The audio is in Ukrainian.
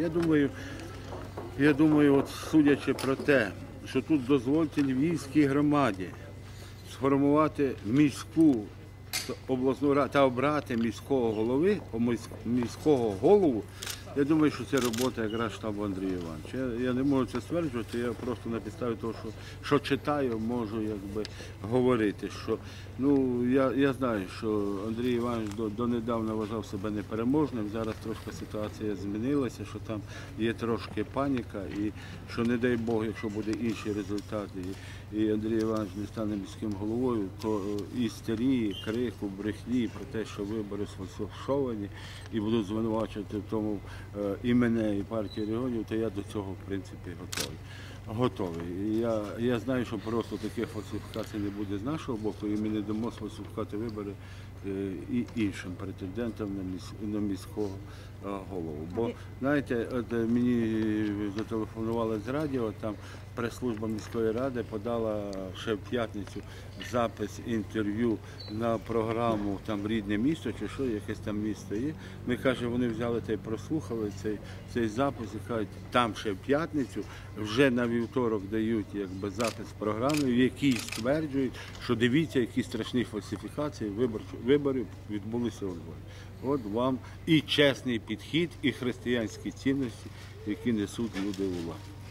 Я думаю, я думаю, от судячи про те, що тут дозвольте Львівській громаді сформувати міську обласну раду та обрати міського голови, міського голову. Я думаю, що це робота якраз штабу Андрія Івановича. Я, не можу це стверджувати, я просто на підставі того, що, що читаю, можу якби говорити. Що, ну, я, я знаю, що Андрій Іванович донедавна вважав себе непереможним. Зараз трошки ситуація змінилася, що там є трошки паніка, і що не дай Бог, якщо буде інший результат, і, Андрій Іванович не стане міським головою, то е, істерії, крику, брехні про те, що вибори сфальсифіковані і будуть звинувачувати в тому е, і мене, і партію регіонів, то я до цього в принципі готовий. Готовий. Я, я знаю, що просто таких фальсифікацій не буде з нашого боку, і ми не дамо сфальсифікувати вибори е, і іншим претендентам на, міського е, голову. Бо знаєте, от мені зателефонували з радіо, там прес-служба міської ради подала ще в п'ятницю запис інтерв'ю на програму там рідне місто чи що, якесь там місто є. Ми каже, вони взяли та й прослухали цей, цей запис і кажуть, там ще в п'ятницю, вже на вівторок дають якби запис програми, в якій стверджують, що дивіться, які страшні фальсифікації виборів відбулися у Львові. От вам і чесний підхід, і християнські цінності, які несуть люди у владу.